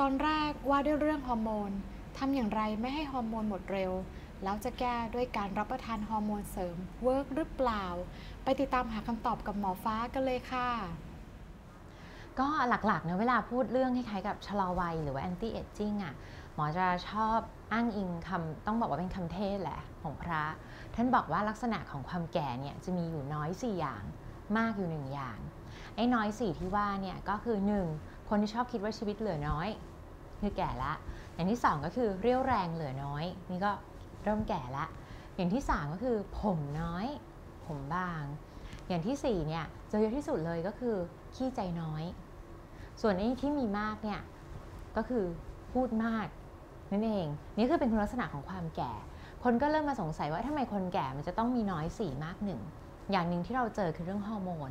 ตอนแรกว่าด้วยเรื่องฮอร์โมนทำอย่างไรไม่ให้ฮอร์โมนหมดเร็ว แล้วจะแก้ด้วยการรับประทานฮอร์โมนเสริมเวิร์กหรือเปล่า ไปติดตามหาคำตอบกับหมอฟ้ากันเลยค่ะก็หลักๆเนะเวลาพูดเรื่องคล้ายๆกับชะลอวัยหรือว่า anti aging อะหมอจะชอบอ้างอิงคำต้องบอกว่าเป็นคำเทศแหละของพระ ท่านบอกว่าลักษณะของความแก่เนี่ยจะมีอยู่น้อย 4 อย่างมากอยู่หนึ่งอย่าง ไอ้น้อยสี่ที่ว่าเนี่ยก็คือ 1. คนที่ชอบคิดว่าชีวิตเหลือน้อย คือแก่ละ อย่างที่ 2 ก็คือเรี่ยวแรงเหลือน้อย นี่ก็เริ่มแก่ละ อย่างที่ 3 ก็คือผมน้อย ผมบาง อย่างที่4เนี่ยเจอเยอะที่สุดเลยก็คือขี้ใจน้อย ส่วนไอ้ที่มีมากเนี่ยก็คือพูดมากนั่นเอง นี่คือเป็นคุณลักษณะของความแก่ คนก็เริ่มมาสงสัยว่าทำไมคนแก่มันจะต้องมีน้อยสี่มากหนึ่งอย่างหนึ่งที่เราเจอคือเรื่องฮอร์โมน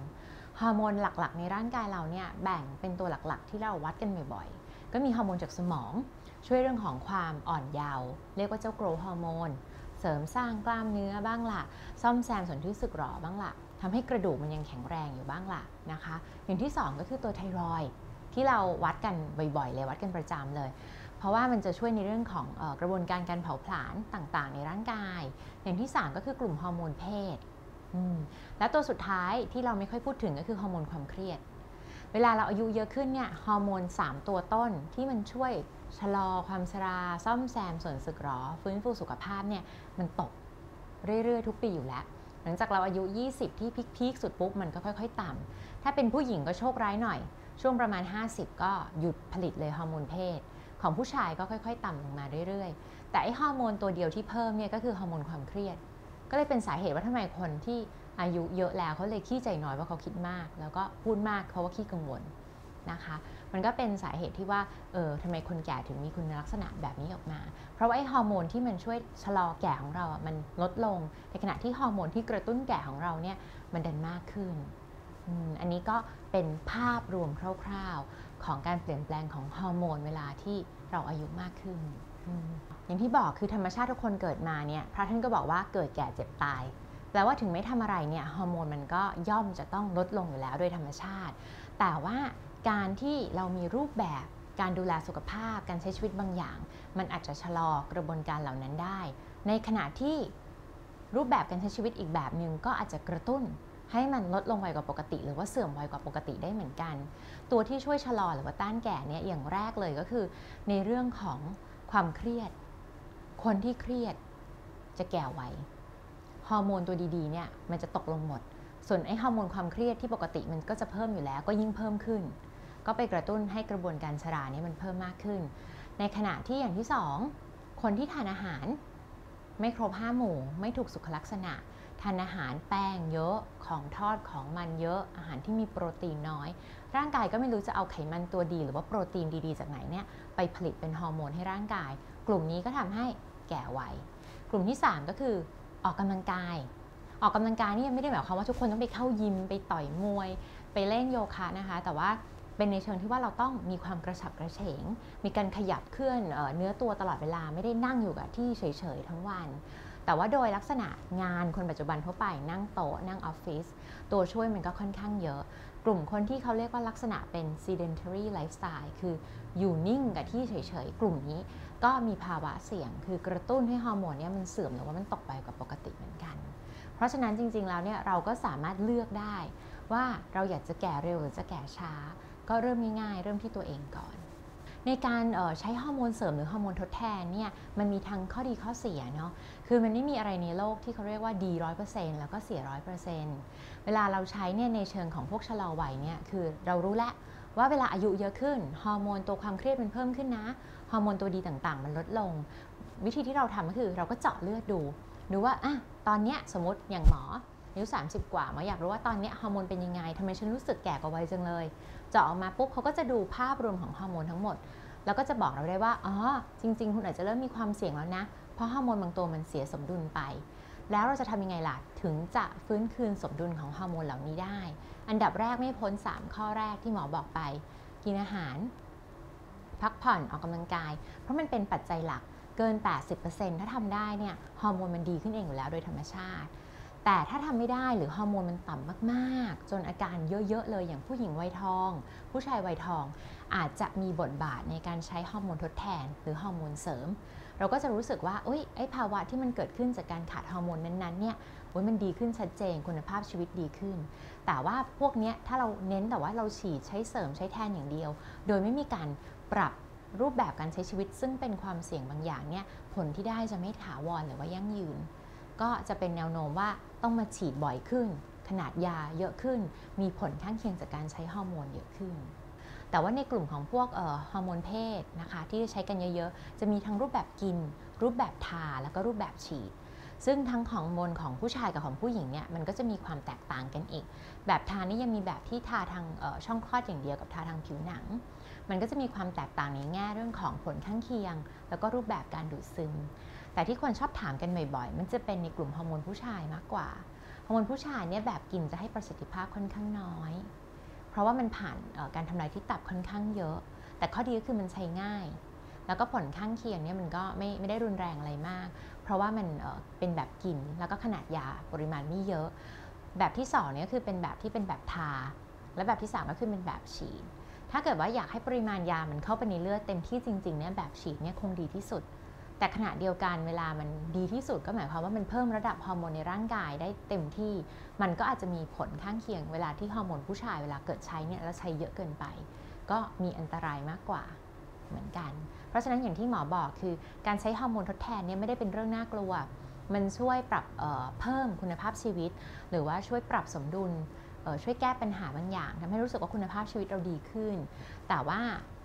ฮอร์โมนหลักๆ ในร่างกายเราเนี่ยแบ่งเป็นตัวหลักๆ ที่เราวัดกันบ่อยๆ ก็มีฮอร์โมนจากสมอง ช่วยเรื่องของความอ่อนเยาว์เรียกว่าเจ้าโกรฮอร์โมน เสริมสร้างกล้ามเนื้อบ้างล่ะ ซ่อมแซมส่วนที่สึกหรอบ้างล่ะทำให้กระดูกมันยังแข็งแรงอยู่บ้างล่ะนะคะ อย่างที่ 2 ก็คือตัวไทรอยที่เราวัดกันบ่อยๆเลยวัดกันประจำเลย เพราะว่ามันจะช่วยในเรื่องของออกระบวนการการเผาผลาญต่างๆ ในร่างกาย อย่างที่ 3 ก็คือกลุ่มฮอร์โมนเพศ และตัวสุดท้ายที่เราไม่ค่อยพูดถึงก็คือฮอร์โมนความเครียด เวลาเราอายุเยอะขึ้นเนี่ยฮอร์โมน 3 ตัวต้นที่มันช่วยชะลอความชรา ซ่อมแซมส่วนสึกหรอ ฟื้นฟูสุขภาพเนี่ยมันตกเรื่อยๆ ทุกปีอยู่แล้ว หลังจากเราอายุ 20 ที่พีคๆสุดปุ๊บมันก็ค่อย ๆ ต่ำถ้าเป็นผู้หญิงก็โชคร้ายหน่อย ช่วงประมาณ 50 ก็หยุดผลิตเลยฮอร์โมนเพศ ของผู้ชายก็ค่อย ๆ ต่ำลงมาเรื่อยๆ แต่ไอฮอร์โมนตัวเดียวที่เพิ่มเนี่ยก็คือฮอร์โมนความเครียด ก็เลยเป็นสาเหตุว่าทำไมคนที่อายุเยอะแล้วเขาเลยขี้ใจน้อยว่าะเขาคิดมาก แล้วก็พูดมากเพราะว่าขี้กังวลนะคะ มันก็เป็นสาเหตุที่ว่าเออทำไมคนแก่ถึงมีคุณลักษณะแบบนี้ออกมา เพราะว่าไอฮอร์โมนที่มันช่วยชะลอแก่ของเราอะมันลดลงในขณะที่ฮอร์โมนที่กระตุ้นแก่ของเราเนี่ยมันดันมากขึ้นอันนี้ก็เป็นภาพรวมคร่าวๆ ของการเปลี่ยนแปลงของฮอร์โมนเวลาที่ เราอายุมากขึ้น อย่างที่บอกคือธรรมชาติทุกคนเกิดมาเนี่ยพระท่านก็บอกว่าเกิดแก่เจ็บตายแปลว่าถึงไม่ทำอะไรเนี่ยฮอร์โมนมันก็ย่อมจะต้องลดลงอยู่แล้วโดยธรรมชาติ แต่ว่าการที่เรามีรูปแบบการดูแลสุขภาพ การใช้ชีวิตบางอย่าง มันอาจจะชะลอกระบวนการเหล่านั้นได้ ในขณะที่รูปแบบการใช้ชีวิตอีกแบบหนึ่งก็อาจจะกระตุ้น ให้มันลดลงไวกว่าปกติ หรือว่าเสื่อมไวกว่าปกติได้เหมือนกัน ตัวที่ช่วยชะลอหรือว่าต้านแก่เนี่ยอย่างแรกเลยก็คือ ในเรื่องของความเครียด คนที่เครียดจะแก่ไวฮอร์โมนตัวดีๆเนี่ยมันจะตกลงหมด ส่วนไอฮอร์โมนความเครียดที่ปกติมันก็จะเพิ่มอยู่แล้ว ก็ยิ่งเพิ่มขึ้น ก็ไปกระตุ้นให้กระบวนการชราเนี่ยมันเพิ่มมากขึ้น ในขณะที่อย่างที่ 2 คนที่ทานอาหาร ไม่ครบห้าหมู่ไม่ถูกสุขลักษณะ ทานอาหารแป้งเยอะของทอดของมันเยอะอาหารที่มีโปรตีนน้อย ร่างกายก็ไม่รู้จะเอาไขมันตัวดี หรือว่าโปรตีนดีๆ จากไหนเนี่ยไปผลิตเป็นฮอร์โมนให้ร่างกาย กลุ่มนี้ก็ทำให้แก่ไวกลุ่มที่ 3 ก็คือออกกำลังกาย ออกกำลังกายนี่ยังไม่ได้หมายความว่าทุกคนต้องไปเข้ายิมไปต่อยมวย ไปเล่นโยคะนะคะ แต่ว่าเป็นในเชิงที่ว่าเราต้องมีความกระฉับกระเฉง มีการขยับเคลื่อนเนื้อตัวตลอดเวลาไม่ได้นั่งอยู่กับที่เฉยๆทั้งวัน แต่ว่าโดยลักษณะงานคนปัจจุบันทั่วไปนั่งโต๊ะนั่งออฟฟิศตัวช่วยมันก็ค่อนข้างเยอะ กลุ่มคนที่เขาเรียกว่าลักษณะเป็น sedentary lifestyle คืออยู่นิ่งกับที่เฉยๆ กลุ่มนี้ก็มีภาวะเสี่ยง คือกระตุ้นให้ฮอร์โมนเนี่ยมันเสื่อมหรือว่ามันตกไปกว่าปกติเหมือนกัน เพราะฉะนั้นจริงๆแล้วเนี่ยเราก็สามารถเลือกได้ว่าเราอยากจะแก่เร็วหรือจะแก่ช้า ก็เริ่มง่ายๆ เริ่มที่ตัวเองก่อน ในการใช้ฮอร์โมนเสริมหรือฮอร์โมนทดแทนเนี่ยมันมีทั้งข้อดีข้อเสียเนาะคือมันไม่มีอะไรในโลกที่เขาเรียกว่าดีร้อยเปอร์เซ็นต์แล้วก็เสียร้อยเปอร์เซ็นต์เวลาเราใช้เนี่ยในเชิงของพวกชะลอวัยเนี่ยคือเรารู้แล้วว่าเวลาอายุเยอะขึ้นฮอร์โมนตัวความเครียดมันเพิ่มขึ้นนะฮอร์โมนตัวดีต่างๆ มันลดลง วิธีที่เราทำก็คือเราก็เจาะเลือดดูดูว่าอะตอนเนี้ยสมมติอย่างหมอ อายุ 30 กว่ามออยากรู้ว่าตอนนี้ฮอร์โมนเป็นยังไงทำไมฉันรู้สึกแก่กว่าวัยจังเลยเจาะออกมาปุ๊บเขาก็จะดูภาพรวมของฮอร์โมนทั้งหมด แล้วก็จะบอกเราได้ว่าอ๋อจริง ๆ คุณอาจจะเริ่มมีความเสี่ยงแล้วนะ เพราะฮอร์โมนบางตัวมันเสียสมดุลไป แล้วเราจะทำยังไงล่ะถึงจะฟื้นคืนสมดุลของฮอร์โมนเหล่านี้ได้ อันดับแรกไม่พ้น 3 ข้อแรกที่หมอบอกไป กินอาหาร พักผ่อนออกกำลังกาย เพราะมันเป็นปัจจัยหลักเกิน 80%ถ้าทำได้เนี่ยฮอร์โมนมันดีขึ้นเองอยู่แล้วโดยธรรมชาติ แต่ถ้าทำไม่ได้หรือฮอร์โมนมันต่ำมากๆ จนอาการเยอะๆเลยอย่างผู้หญิงวัยทอง ผู้ชายวัยทอง อาจจะมีบทบาทในการใช้ฮอร์โมนทดแทน หรือฮอร์โมนเสริม เราก็จะรู้สึกว่าอุ้ยไอภาวะที่มันเกิดขึ้นจากการขาดฮอร์โมนนั้นๆเนี่ยโอ้ยมันดีขึ้นชัดเจนคุณภาพชีวิตดีขึ้น แต่ว่าพวกนี้ถ้าเราเน้นแต่ว่าเราฉีดใช้เสริมใช้แทนอย่างเดียว โดยไม่มีการปรับรูปแบบการใช้ชีวิต ซึ่งเป็นความเสี่ยงบางอย่างเนี่ยผลที่ได้จะไม่ถาวรหรือว่ายั่งยืน ก็จะเป็นแนวโน้มว่า ต้องมาฉีดบ่อยขึ้น ขนาดยาเยอะขึ้น มีผลข้างเคียงจากการใช้ฮอร์โมนเยอะขึ้น แต่ว่าในกลุ่มของพวกฮอร์โมนเพศนะคะที่ใช้กันเยอะๆ จะมีทั้งรูปแบบกิน รูปแบบทาแล้วก็รูปแบบฉีดซึ่งทั้งของฮอร์โมนของผู้ชายกับของผู้หญิงเนี่ยมันก็จะมีความแตกต่างกันอีก แบบทานี่ยังมีแบบที่ทาทางช่องคลอดอย่างเดียวกับทาทางผิวหนัง มันก็จะมีความแตกต่างในแง่เรื่องของผลข้างเคียง แล้วก็รูปแบบการดูดซึม แต่ที่คนชอบถามกันบ่อยๆ มันจะเป็นในกลุ่มฮอร์โมนผู้ชายมากกว่า ฮอร์โมนผู้ชายเนี่ยแบบกินจะให้ประสิทธิภาพค่อนข้างน้อย เพราะว่ามันผ่านการทำลายที่ตับค่อนข้างเยอะ แต่ข้อดีก็คือมันใช้ง่าย แล้วก็ผลข้างเคียงเนี่ยมันก็ไม่ไม่ได้รุนแรงอะไรมาก เพราะว่ามันเป็นแบบกินแล้วก็ขนาดยาปริมาณไม่เยอะ แบบที่2เนี่ยคือเป็นแบบที่เป็นแบบทา และแบบที่ 3 ก็คือเป็นแบบฉีด ถ้าเกิดว่าอยากให้ปริมาณยามันเข้าไปในเลือดเต็มที่จริงๆเนี่ยแบบฉีดเนี่ยคงดีที่สุด แต่ขณะเดียวกันเวลามันดีที่สุดก็หมายความว่ามันเพิ่มระดับฮอร์โมนในร่างกายได้เต็มที่ มันก็อาจจะมีผลข้างเคียงเวลาที่ฮอร์โมนผู้ชายเวลาเกิดใช้เนี่ยแล้วใช้เยอะเกินไป ก็มีอันตรายมากกว่าเหมือนกัน เพราะฉะนั้นอย่างที่หมอบอกคือการใช้ฮอร์โมนทดแทนเนี่ยไม่ได้เป็นเรื่องน่ากลัว มันช่วยปรับเเพิ่มคุณภาพชีวิต หรือว่าช่วยปรับสมดุลช่วยแก้ปัญหาบางอย่างทำให้รู้สึกว่าคุณภาพชีวิตเราดีขึ้น แต่ว่า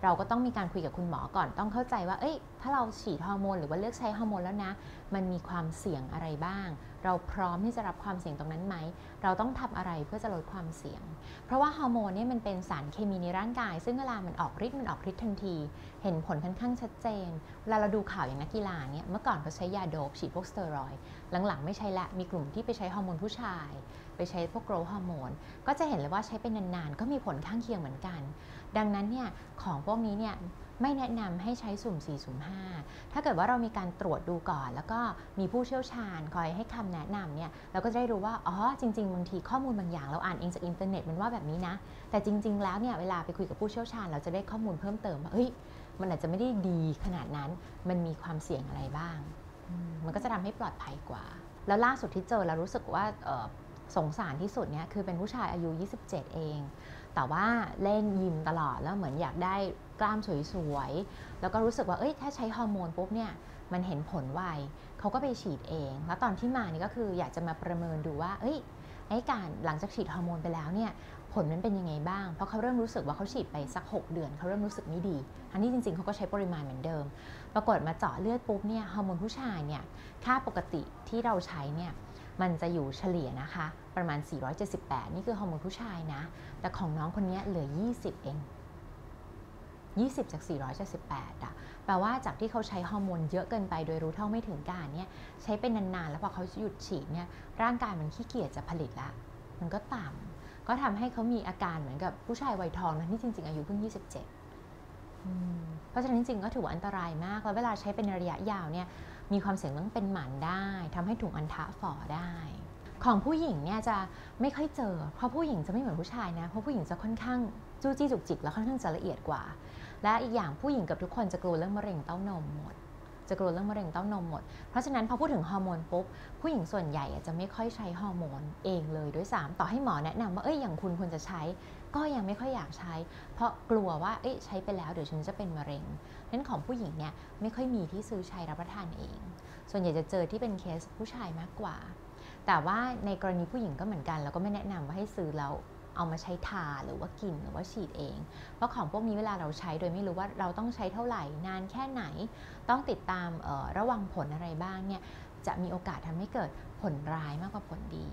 เราก็ต้องมีการคุยกับคุณหมอก่อนต้องเข้าใจว่าเอ้ยถ้าเราฉีดฮอร์โมนหรือว่าเลือกใช้ฮอร์โมนแล้วนะ มันมีความเสี่ยงอะไรบ้าง เราพร้อมที่จะรับความเสี่ยงตรงนั้นไหม เราต้องทำอะไรเพื่อจะลดความเสี่ยง เพราะว่าฮอร์โมนนี่มันเป็นสารเคมีในร่างกาย ซึ่งเวลามันออกฤทธิ์มันออกฤทธิ์ทันที เห็นผลค่อนข้างชัดเจน เวลาเราดูข่าวอย่างนักกีฬาเนี่ยเมื่อก่อนเขาใช้ยาโดบฉีดพวกสเตียรอยหลังๆ ไม่ใช้ละมีกลุ่มที่ไปใช้ฮอร์โมนผู้ชาย ไปใช้พวกโกรทฮอร์โมนก็จะเห็นเลยว่าใช้เป็นนานๆก็มีผลข้างเคียงเหมือนกัน ดังนั้นเนี่ยของพวกนี้เนี่ยไม่แนะนำให้ใช้สุ่ม 4 สุ่ม 5 ถ้าเกิดว่าเรามีการตรวจดูก่อน แล้วก็มีผู้เชี่ยวชาญคอยให้คำแนะนำเนี่ยเราก็จะได้รู้ว่า อ๋อ จริง ๆ บางทีข้อมูลบางอย่างเราอ่านเองจากอินเทอร์เน็ตมันว่าแบบนี้นะ แต่จริง ๆ แล้วเนี่ยเวลาไปคุยกับผู้เชี่ยวชาญ เราจะได้ข้อมูลเพิ่มเติมว่าเฮ้ย มันอาจจะไม่ได้ดีขนาดนั้น มันมีความเสี่ยงอะไรบ้าง มันก็จะทำให้ปลอดภัยกว่า แล้วล่าสุดที่เจอเรารู้สึกว่า สงสารที่สุดเนี่ยคือเป็นผู้ชายอายุ 27 เอง แต่ว่าเล่นยิมตลอดแล้วเหมือนอยากได้กล้ามสวยๆ แล้วก็รู้สึกว่าเอ้ยถ้าใช้ฮอร์โมนปุ๊บเนี่ยมันเห็นผลไวเขาก็ไปฉีดเอง แล้วตอนที่มานี่ก็คืออยากจะมาประเมินดูว่า เอ้ยไอ้การหลังจากฉีดฮอร์โมนไปแล้วเนี่ยผลมันเป็นยังไงบ้าง เพราะเขาเริ่มรู้สึกว่าเขาฉีดไปสัก 6 เดือนเขาเริ่มรู้สึกไม่ดีทั้งที่จริงๆเขาก็ใช้ปริมาณเหมือนเดิม ปรากฏมาเจาะเลือดปุ๊บเนี่ยฮอร์โมนผู้ชายเนี่ยค่าปกติที่เราใช้เนี่ย มันจะอยู่เฉลี่ยนะคะ ประมาณ 478 นี่คือฮอร์โมนผู้ชายนะ แต่ของน้องคนนี้เหลือ 20 เอง 20 จาก 478อะแปลว่าจากที่เขาใช้ฮอร์โมนเยอะเกินไปโดยรู้เท่าไม่ถึงการเนี่ยใช้เป็นนานๆ แล้วพอเขาหยุดฉีดเนี่ยร่างกายมันขี้เกียจจะผลิตละ มันก็ต่ำก็ทำให้เขามีอาการเหมือนกับผู้ชายวัยทองนะที่จริงๆ อายุเพิ่ง 27 เพราะฉะนั้นจริงๆก็ถือว่าอันตรายมาก แล้วเวลาใช้เป็นระยะยาวเนี่ยมีความเสี่ยงต้องเป็นหมันได้ทำให้ถุงอันทะฝ่อได้ ของผู้หญิงเนี่ยจะไม่ค่อยเจอ เพราะผู้หญิงจะไม่เหมือนผู้ชายนะเพราะผู้หญิงจะค่อนข้างจู้จี้จุกจิกแล้วค่อนข้างจะละเอียดกว่า และอีกอย่างผู้หญิงกับทุกคนจะกลัวเรื่องมะเร็งเต้านมหมดจะกลัวเรื่องมะเร็งเต้านมหมด เพราะฉะนั้นพอพูดถึงฮอร์โมนปุ๊บ ผู้หญิงส่วนใหญ่จะไม่ค่อยใช้ฮอร์โมนเองเลยด้วยซ้ำต่อให้หมอแนะนำว่าเอ้ยอย่างคุณควรจะใช้ ก็ยังไม่ค่อยอยากใช้ เพราะกลัวว่าเอ้ยใช้ไปแล้วเดี๋ยวฉันจะเป็นมะเร็งนั้นของผู้หญิงเนี่ยไม่ค่อยมีที่ซื้อใช้รับประทานเอง ส่วนใหญ่จะเจอที่เป็นเคสผู้ชายมากกว่า แต่ว่าในกรณีผู้หญิงก็เหมือนกันเราก็ไม่แนะนำว่าให้ซื้อแล้วเอามาใช้ทาหรือว่ากินหรือว่าฉีดเอง เพราะของพวกนี้เวลาเราใช้โดยไม่รู้ว่าเราต้องใช้เท่าไหร่นานแค่ไหน ต้องติดตามระวังผลอะไรบ้างเนี่ยจะมีโอกาสทำให้เกิดผลร้ายมากกว่าผลดี